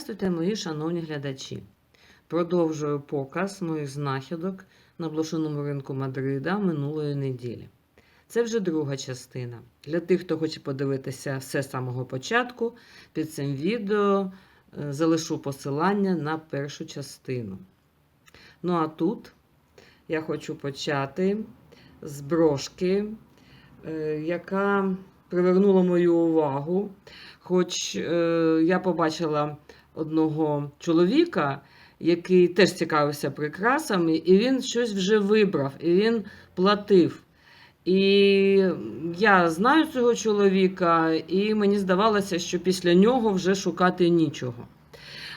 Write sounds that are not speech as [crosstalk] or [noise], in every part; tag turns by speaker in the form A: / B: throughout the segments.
A: Здравствуйте, мої шановні глядачі. Продовжую показ моїх знахідок на блошиному ринку Мадрида минулої неділі. Це вже друга частина. Для тих, хто хоче подивитися все з самого початку, під цим відео е, залишу посилання на першу частину. Ну а тут я хочу почати з брошки, е, яка привернула мою увагу. Хоч е, я побачила одного чоловіка, який теж цікавився прикрасами, і він щось вже вибрав, і він платив. І я знаю цього чоловіка, і мені здавалося, що після нього вже шукати нічого.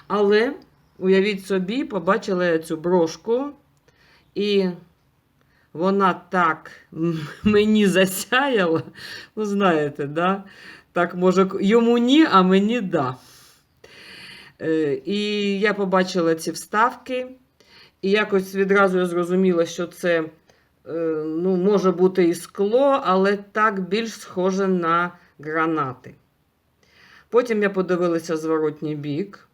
A: Але уявіть собі, побачила я цю брошку, і вона так [laughs] мені засяяла. Ну, знаєте, да? так може йому ні, а мені да. Е, І я побачила ці вставки, і якось відразу я зрозуміла, що це е, ну, може бути і скло, але так більш схоже на гранати. Потім я подивилася зворотній бік.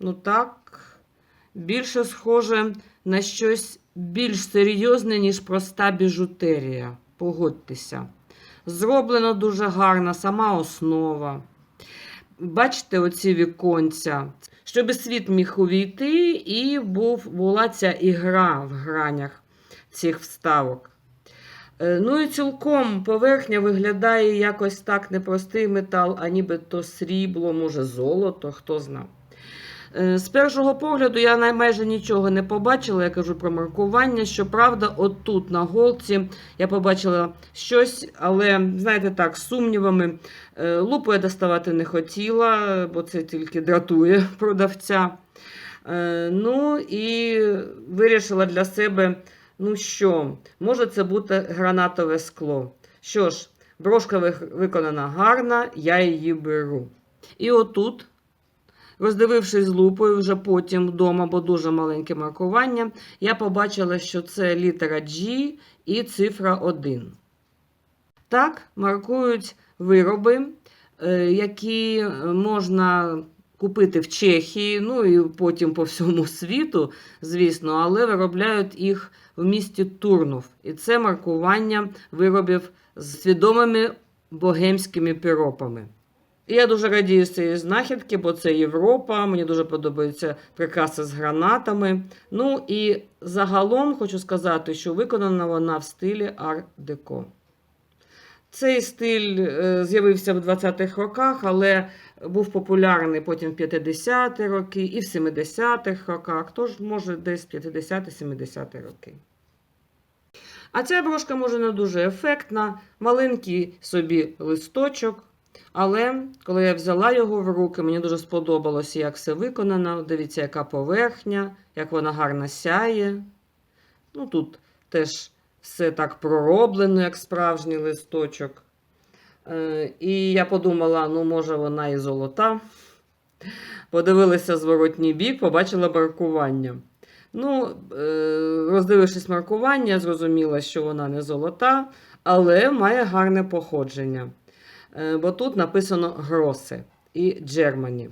A: Ну так, більше схоже на щось більш серйозне, ніж проста біжутерія. Погодьтеся. Зроблено дуже гарно, сама основа. Бачите, оці віконця, щоб світ міг увійти, і був, була ця ігра в гранях цих вставок. Е, Ну і цілком поверхня виглядає якось так непростий метал, а нібито срібло, може золото, хто знає. Е, З першого погляду я майже нічого не побачила, я кажу про маркування. Щоправда, отут на голці я побачила щось, але, знаєте так, з сумнівами. Е, Лупу я доставати не хотіла, бо це тільки дратує [laughs] продавця. Е, Ну і вирішила для себе, ну що, може це бути гранатове скло. Що ж, брошка виконана гарна, я її беру. І отут Роздивившись лупою вже потім вдома, бо дуже маленьке маркування, я побачила, що це літера G і цифра 1. Так маркують вироби, е, які можна купити в Чехії, ну і потім по всьому світу, звісно, але виробляють їх в місті Турнов. І це маркування виробів з свідомими богемськими піропами. Я дуже радію з цієї знахідки, бо це Європа. Мені дуже подобаються прикраси з гранатами. Ну і загалом хочу сказати, що виконана вона в стилі арт-деко. Цей стиль е, з'явився в 20-х роках, але був популярний потім в 50-ті роки і в 70-х роках, тож може десь 50-70-ті роки. А ця брошка може не дуже ефектна, маленький собі листочок. Але коли я взяла його в руки, мені дуже сподобалося, як все виконано. Дивіться, яка поверхня, як вона гарно сяє. Ну, тут теж все так пророблено, як справжній листочок. Е, і я подумала, ну, може, вона і золота. Подивилася зворотній бік, побачила маркування. Ну, е, роздивившись маркування, зрозуміла, що вона не золота, але має гарне походження. Е, бо тут написано Гросе і Джермані.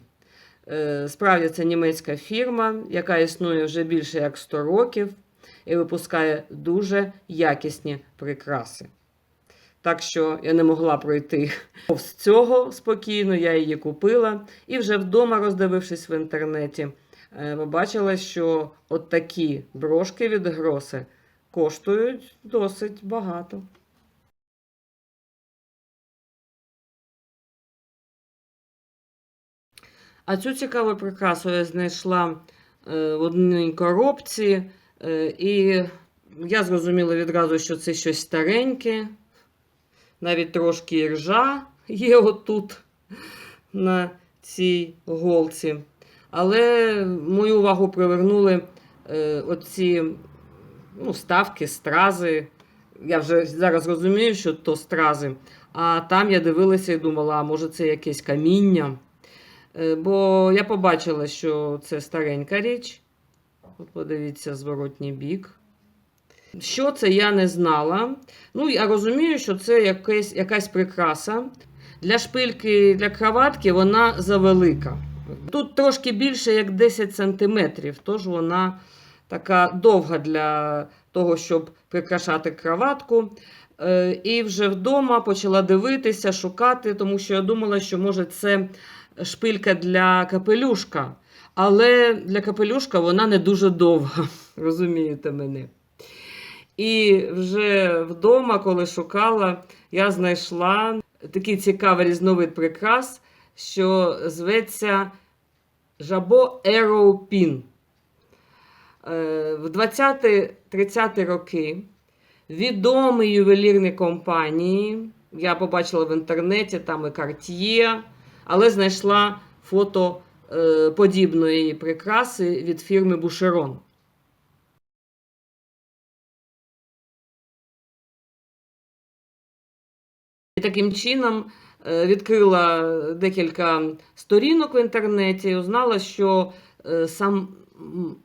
A: Е, Справді це німецька фірма, яка існує вже більше як 100 років і випускає дуже якісні прикраси. Так що я не могла пройти повз цього спокійно, я її купила. І вже вдома, роздивившись в інтернеті, е, побачила, що от такі брошки від Гросе коштують досить багато. А цю цікаву прикрасу я знайшла е, в одній коробці, е, і я зрозуміла відразу, що це щось стареньке, навіть трошки іржа є отут на цій голці. Але мою увагу привернули е, оці ну, ставки, стрази. Я вже зараз розумію, що то стрази. А там я дивилася і думала, а може це якесь каміння. Е, Бо я побачила, що це старенька річ. От подивіться, зворотній бік. Що це, я не знала. Ну, я розумію, що це якась, якась прикраса. Для шпильки, для кроватки вона завелика. Тут трошки більше, як 10 сантиметрів, тож вона така довга для того, щоб прикрашати кроватку. Е, І вже вдома почала дивитися, шукати, тому що я думала, що може це шпилька для капелюшка. Але для капелюшка вона не дуже довга, [laughs] розумієте мене. І вже вдома, коли шукала, я знайшла такий цікавий різновид прикрас, що зветься Жабо Arrow Pin. Е, В 20-30 роки відомі ювелірні компанії, я побачила в інтернеті там і Cartier, але знайшла фото е, подібної прикраси від фірми Boucheron. І таким чином е, відкрила декілька сторінок в інтернеті і узнала, що е, сам,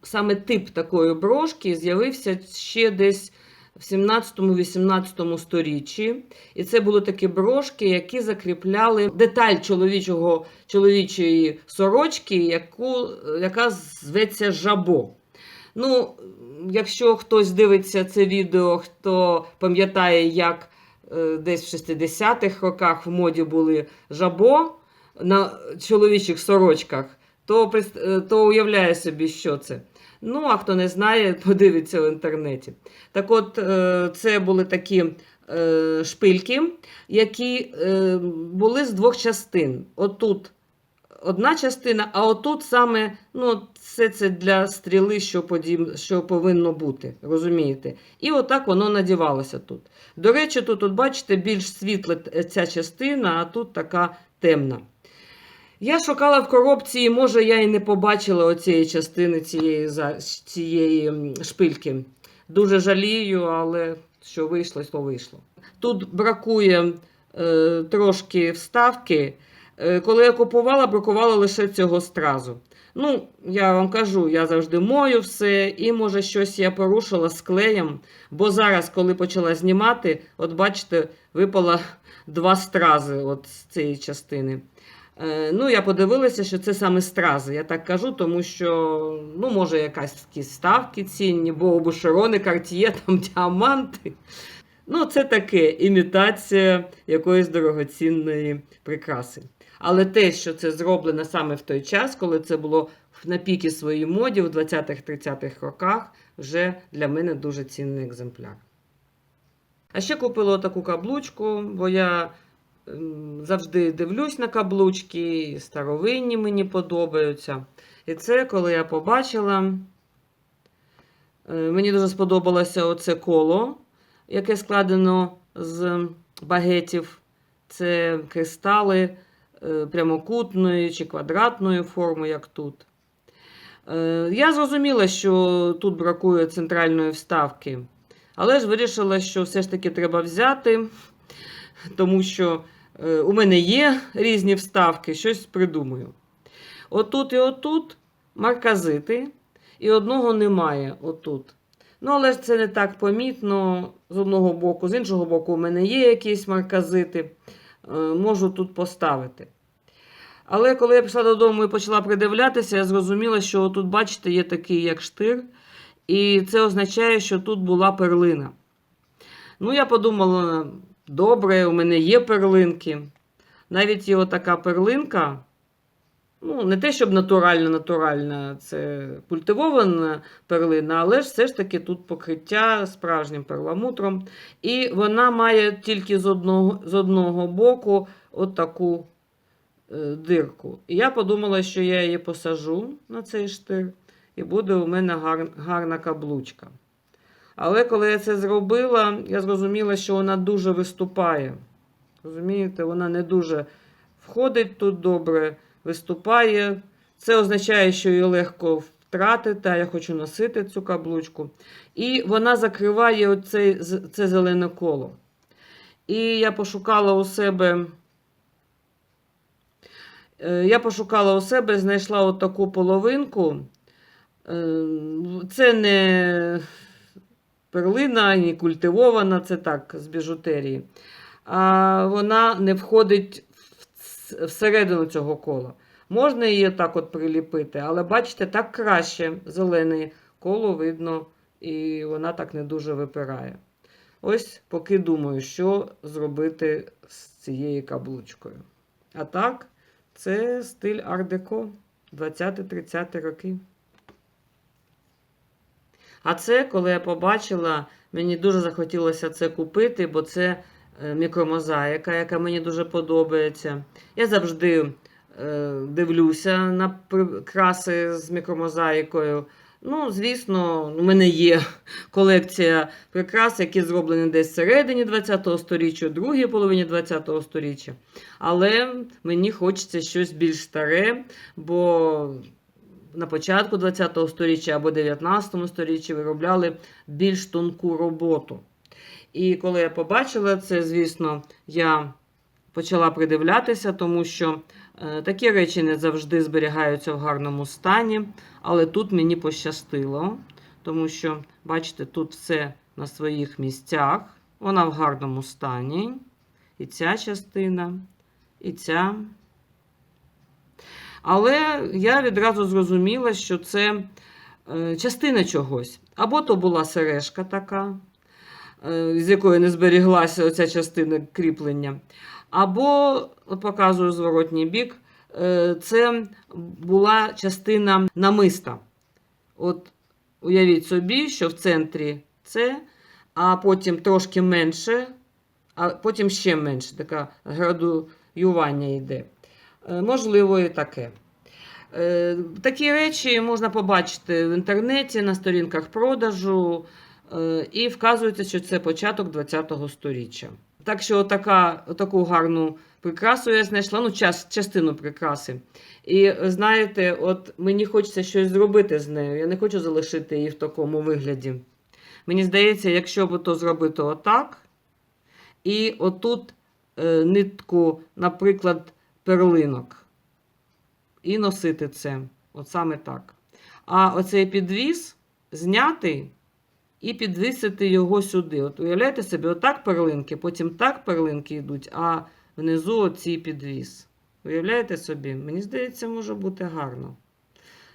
A: саме тип такої брошки з'явився ще десь в 17-18 сторіччі. І це були такі брошки, які закріпляли деталь чоловічого, чоловічої сорочки, яку, яка зветься жабо. Ну, якщо хтось дивиться це відео, хто пам'ятає, як е, десь в 60-х роках в моді були жабо на чоловічих сорочках, то, е, то уявляє собі, що це. Ну, а хто не знає, [laughs] подивиться в інтернеті. Так от, е, це були такі е, шпильки, які були з двох частин. Отут одна частина, а отут саме ну, все це для стріли, що, подіб... що повинно бути. Розумієте? І отак воно надівалося тут. До речі, тут, от, бачите, більш світла ця частина, а тут така темна. Я шукала в коробці, може я і не побачила оцієї частини цієї, цієї шпильки. Дуже жалію, але що вийшло, то вийшло. Тут бракує е, трошки вставки. Е, коли я купувала, бракувало лише цього стразу. Ну, я вам кажу, я завжди мою все, і може щось я порушила з клеєм. Бо зараз, коли почала знімати, от бачите, випало [laughs] два стрази от з цієї частини. Е, ну, я подивилася, що це саме стрази. Я так кажу, тому що, ну, може, якась ставки цінні, бо у Бушерони, Картіє, [laughs] там діаманти. Ну, це таке імітація якоїсь дорогоцінної прикраси. Але те, що це зроблено саме в той час, коли це було на піки своїй моді в 20-30-х роках, вже для мене дуже цінний екземпляр. А ще купила таку каблучку, бо я завжди дивлюсь на каблучки, старовинні мені подобаються. І це, коли я побачила, е, мені дуже сподобалося оце коло, яке складено з багетів. Це кристали е, прямокутної чи квадратної форми, як тут. Е, Я зрозуміла, що тут бракує центральної вставки, але ж вирішила, що все ж таки треба взяти, тому що у мене є різні вставки, щось придумаю. Отут і отут марказити, і одного немає отут. Ну, але ж це не так помітно з одного боку, з іншого боку, у мене є якісь марказити, е, можу тут поставити. Але коли я пішла додому і почала придивлятися, я зрозуміла, що тут, бачите, є такий як штир, і це означає, що тут була перлина. Ну, я подумала, добре, у мене є перлинки. Навіть є отака перлинка. Ну, не те, щоб натуральна, натуральна, це культивована перлина, але ж все ж таки тут покриття справжнім перламутром. І вона має тільки з одного, з одного боку отаку е, дирку. І я подумала, що я її посажу на цей штир, і буде у мене гар, гарна каблучка. Але коли я це зробила, я зрозуміла, що вона дуже виступає. Розумієте, вона не дуже входить тут добре, виступає. Це означає, що її легко втратити, а я хочу носити цю каблучку. І вона закриває оцей, з- це зелене коло. І я пошукала у себе. е, Я пошукала у себе, знайшла от таку половинку. Е, Це не перлина, не культивована, це так, з біжутерії. А вона не входить всередину цього кола. Можна її так от приліпити, але бачите, так краще зелене коло видно, і вона так не дуже випирає. Ось поки думаю, що зробити з цією каблучкою. А так, це стиль ар-деко 20-30 роки. А це, коли я побачила, мені дуже захотілося це купити, бо це е, мікромозаїка, яка мені дуже подобається. Я завжди е, дивлюся на прикраси з мікромозаїкою. Ну, звісно, у мене є [laughs] колекція прикрас, які зроблені десь всередині ХХ століття, другій половині ХХ століття. Але мені хочеться щось більш старе, бо на початку ХХ століття або 19 столітті виробляли більш тонку роботу. І коли я побачила це, звісно, я почала придивлятися, тому що е, такі речі не завжди зберігаються в гарному стані. Але тут мені пощастило, тому що, бачите, тут все на своїх місцях, вона в гарному стані. І ця частина, і ця. Але я відразу зрозуміла, що це е, частина чогось. Або то була сережка така, е, з якої не зберіглася оця частина кріплення. Або, показую зворотній бік, е, це була частина намиста. От уявіть собі, що в центрі це, а потім трошки менше, а потім ще менше. Таке градуювання йде. Е, Можливо, і таке. Е, Такі речі можна побачити в інтернеті на сторінках продажу, е, і вказується, що це початок ХХ століття. Так що така, таку гарну прикрасу я знайшла, ну, час, частину прикраси. І знаєте, от мені хочеться щось зробити з нею. Я не хочу залишити її в такому вигляді. Мені здається, якщо б то зробити отак, і отут нитку, наприклад, перлинок, і носити це, от саме так. А оцей підвіс зняти і підвісити його сюди. От уявляєте собі, отак перлинки, потім так перлинки йдуть, а внизу оцій підвіс. Уявляєте собі? Мені здається, може бути гарно.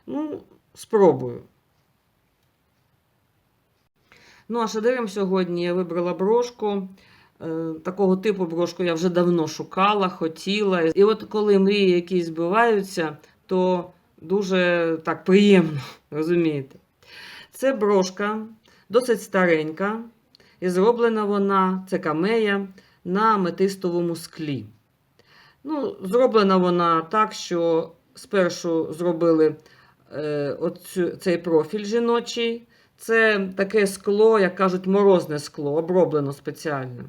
A: Ну, спробую. Ну, а шедевром сьогодні я вибрала брошку. Е, Такого типу брошку я вже давно шукала, хотіла. І от коли мрії якісь збиваються, то дуже так приємно, [laughs] розумієте? Це брошка досить старенька, і зроблена вона, це камея, на метистовому склі. Ну, Зроблена вона так, що спершу зробили е, оцю, цей профіль жіночий. Це таке скло, як кажуть, морозне скло, оброблено спеціально.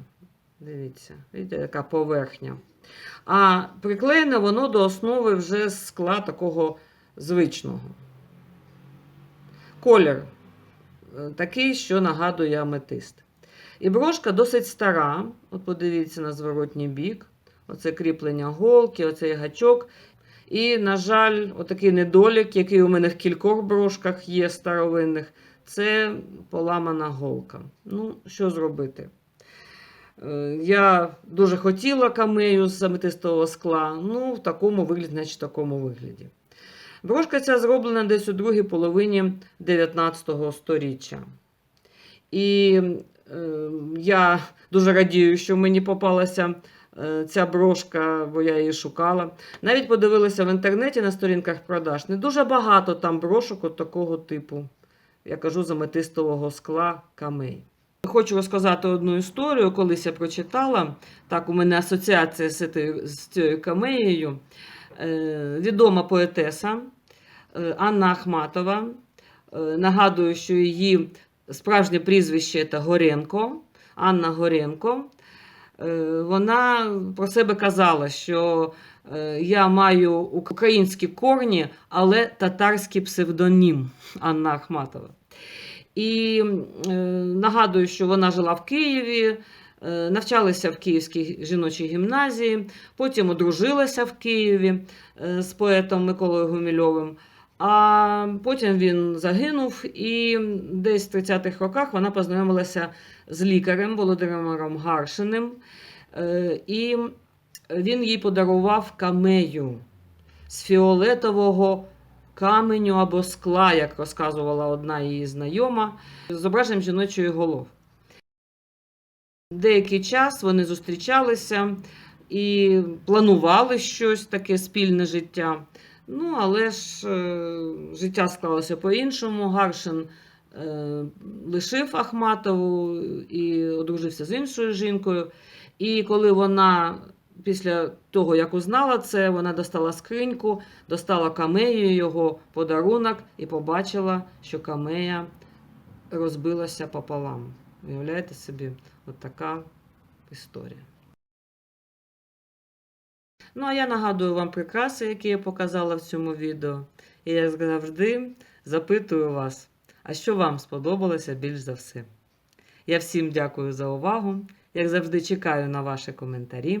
A: Дивіться, бачите, яка поверхня. А приклеєне воно до основи вже скла такого звичного. Колір е, такий, що нагадує аметист. І брошка досить стара. От подивіться на зворотній бік. Оце кріплення голки, оцей гачок. І, на жаль, отакий недолік, який у мене в кількох брошках є старовинних, це поламана голка. Ну, що зробити? Е, Я дуже хотіла камею з аметистового скла, ну, в такому вигляді, значить, в такому вигляді. Брошка ця зроблена десь у другій половині 19 століття. І е, я дуже радію, що мені попалася е, ця брошка, бо я її шукала. Навіть подивилася в інтернеті на сторінках продаж. Не дуже багато там брошок от такого типу. Я кажу з аметистового скла камей. Хочу розказати одну історію. Колись я прочитала. Так, у мене асоціація з цією, камеєю. Е, відома поетеса е, Анна Ахматова. Е, нагадую, що її справжнє прізвище це Горенко. Анна Горенко. Вона про себе казала, що я маю українські корні, але татарський псевдонім Анна Ахматова. І е, нагадую, що вона жила в Києві, е, навчалася в Київській жіночій гімназії, потім одружилася в Києві е, з поетом Миколою Гумільовим. А потім він загинув, і десь в 30-х роках вона познайомилася з лікарем Володимиром Гаршиним, і він їй подарував камею. з фіолетового каменю або скла, як розказувала одна її знайома, з зображенням жіночої голови. Деякий час вони зустрічалися і планували щось таке спільне життя. Ну, але ж е, життя склалося по-іншому. Гаршин е, лишив Ахматову і одружився з іншою жінкою. І коли вона після того, як узнала це, вона достала скриньку, достала камею його подарунок і побачила, що камея розбилася пополам. Уявляєте собі, от історія. Ну, а я нагадую вам прикраси, які я показала в цьому відео. І як завжди запитую вас, а що вам сподобалося більш за все? Я всім дякую за увагу. Як завжди, чекаю на ваші коментарі.